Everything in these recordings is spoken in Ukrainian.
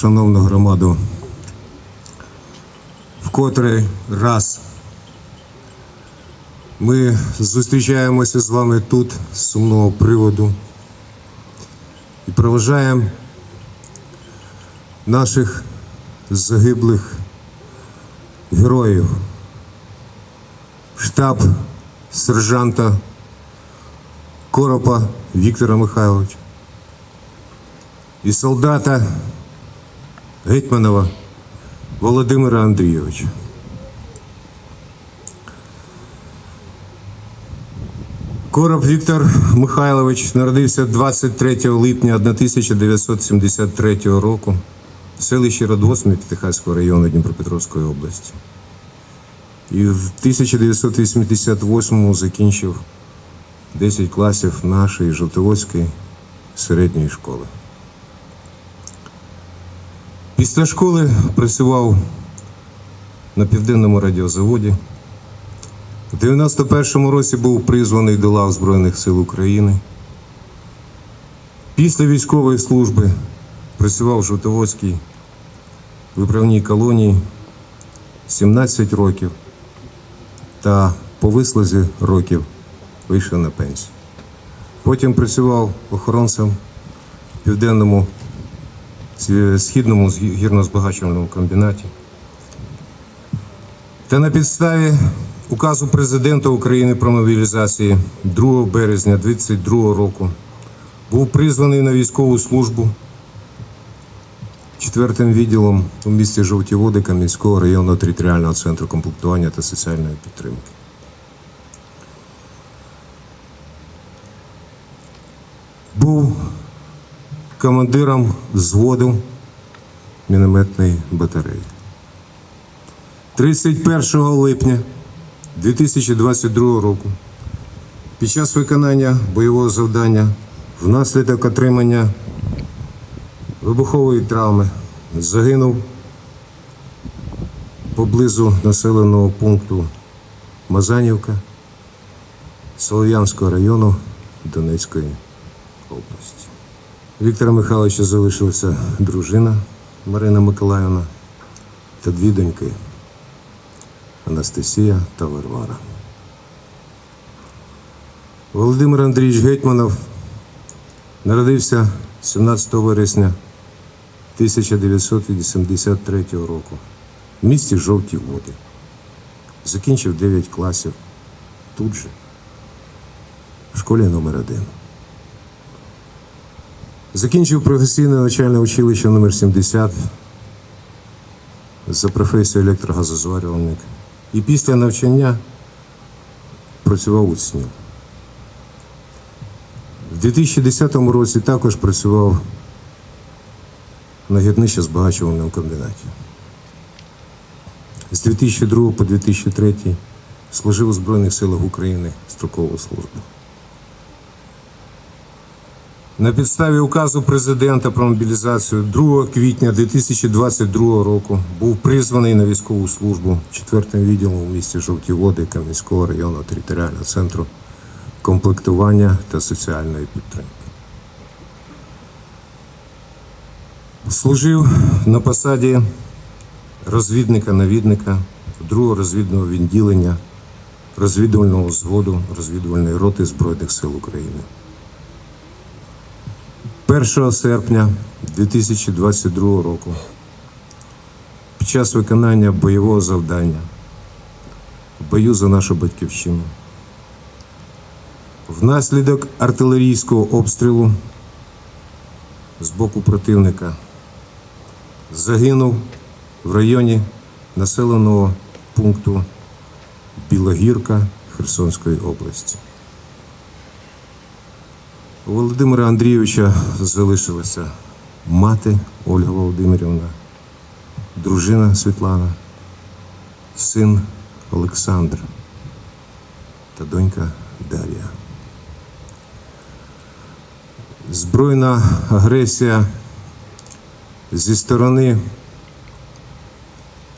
Шановну громаду, вкотре раз ми зустрічаємося з вами тут з сумного приводу і проважаємо наших загиблих героїв, штаб сержанта Коропа Віктора Михайловича і солдата Гетьманова Володимира Андрійовича. Короб Віктор Михайлович народився 23 липня 1973 року в селищі Радгосмі Техаського району Дніпропетровської області. І в 1988-му закінчив 10 класів нашої Жовтоводської середньої школи. Після школи працював на південному радіозаводі. У 91-му році був призваний до лав Збройних сил України. Після військової служби працював в Жовтоводській виправній колонії 17 років та по вислузі років вийшов на пенсію. Потім працював охоронцем в південному східному гірнозбагачувальному комбінаті. Та на підставі указу президента України про мобілізацію 2 березня 2022 року був призваний на військову службу четвертим відділом у місті Жовті Води Кам'янського районного територіального центру комплектування та соціальної підтримки. Був командиром взводу мінометної батареї. 31 липня 2022 року під час виконання бойового завдання внаслідок отримання вибухової травми загинув поблизу населеного пункту Мазанівка Солов'янського району Донецької області. Віктора Михайловича залишилася дружина Марина Миколаївна та дві доньки Анастасія та Варвара. Володимир Андрійович Гетьманов народився 17 вересня 1983 року в місті Жовті Води. Закінчив 9 класів тут же, в школі номер 1 Закінчив професійне навчальне училище номер 70 за професією електрогазозварювальник. І після навчання працював у СНІЛ. В 2010 році також працював на гірнище збагачувальному комбінаті. З 2002 по 2003 служив у Збройних силах України строкову службу. На підставі указу президента про мобілізацію 2 квітня 2022 року був призваний на військову службу 4 відділом у місті Жовті Води Кам'янського районного територіального центру комплектування та соціальної підтримки. Служив на посаді розвідника-навідника другого розвідного відділення розвідувального взводу розвідувальної роти Збройних сил України. 1 серпня 2022 року. Під час виконання бойового завдання. В бою за нашу батьківщину. Внаслідок артилерійського обстрілу з боку противника. Загинув в районі населеного пункту Білогірка Херсонської області. У Володимира Андрійовича залишилася мати Ольга Володимирівна дружина Світлана, син Олександр та донька Дар'я. Збройна агресія зі сторони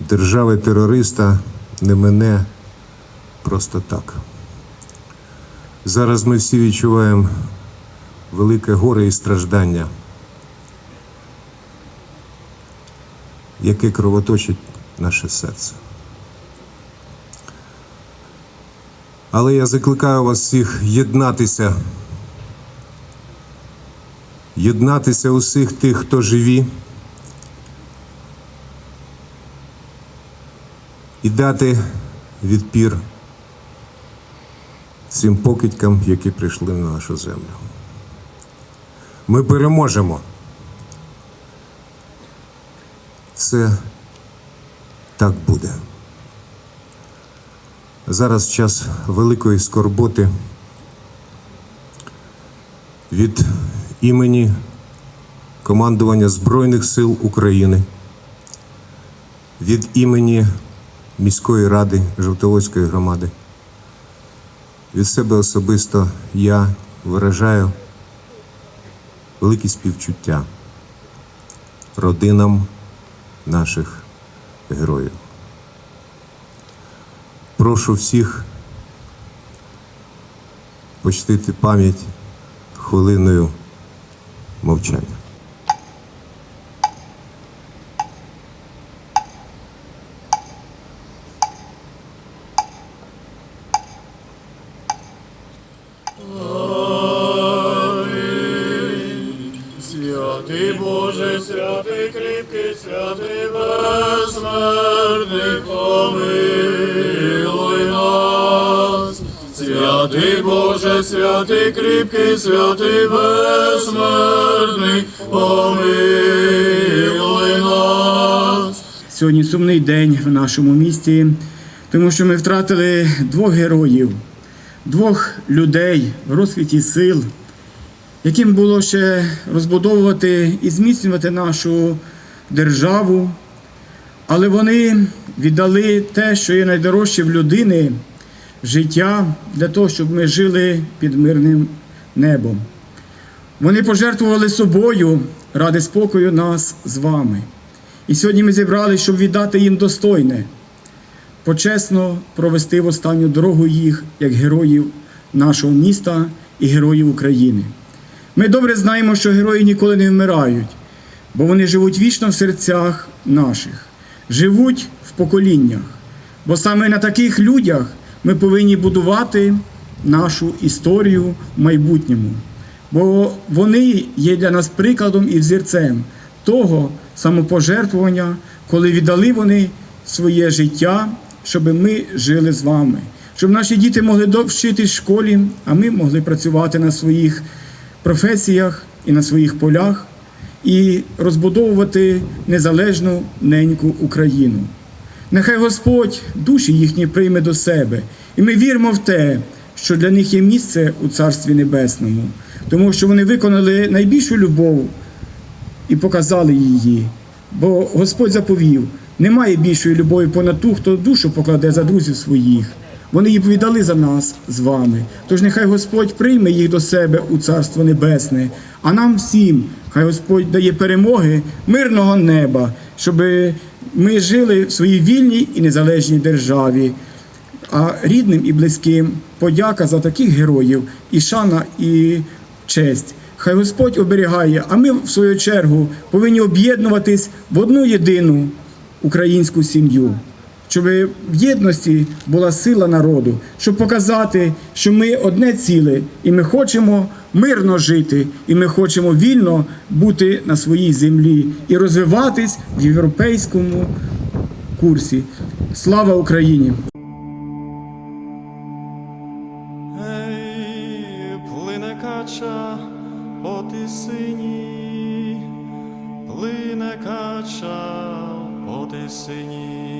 держави-терориста не мене просто так. Зараз ми всі відчуваємо велике горе і страждання, яке кровоточить наше серце. Але я закликаю вас всіх єднатися, єднатися усіх тих, хто живі, і дати відпір цим покидькам, які прийшли на нашу землю. Ми переможемо. Це так буде. Зараз час великої скорботи від імені командування Збройних сил України, від імені міської ради Жовтоводської громади. Від себе особисто я виражаю великі співчуття родинам наших героїв. Прошу всіх почтити пам'ять хвилиною мовчання. Святий Боже, святий кріпкий, святий безсмертний, помилуй нас. Святий Боже, святий кріпкий, святий безсмертний, помилуй нас. Сьогодні сумний день в нашому місті, тому що ми втратили двох героїв, двох людей в розквіті сил, яким було ще розбудовувати і зміцнювати нашу державу. Але вони віддали те, що є найдорожче в людини життя для того, щоб ми жили під мирним небом. Вони пожертвували собою ради спокою нас з вами. І сьогодні ми зібралися, щоб віддати їм достойне, почесно провести в останню дорогу їх як героїв нашого міста і героїв України. Ми добре знаємо, що герої ніколи не вмирають, бо вони живуть вічно в серцях наших, живуть в поколіннях. Бо саме на таких людях ми повинні будувати нашу історію в майбутньому. Бо вони є для нас прикладом і взірцем того самопожертвування, коли віддали вони своє життя, щоб ми жили з вами, щоб наші діти могли вчитись в школі, а ми могли працювати на своїх професіях і на своїх полях і розбудовувати незалежну неньку Україну. Нехай Господь душі їхні прийме до себе, і ми віримо в те, що для них є місце у Царстві Небесному, тому що вони виконали найбільшу любов і показали її. Бо Господь заповів: немає більшої любові понад ту, хто душу покладе за друзів своїх. Вони її за нас з вами. Тож нехай Господь прийме їх до себе у Царство Небесне, а нам всім, хай Господь дає перемоги мирного неба, щоб ми жили в своїй вільній і незалежній державі. А рідним і близьким подяка за таких героїв і шана, і честь. Хай Господь оберігає, а ми, в свою чергу, повинні об'єднуватись в одну єдину українську сім'ю, щоб в єдності була сила народу, щоб показати, що ми одне ціле, і ми хочемо мирно жити, і ми хочемо вільно бути на своїй землі і розвиватись в європейському курсі. Слава Україні! Кача по тисині, плине кача по тисині.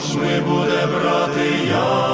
Ж ми буде брати я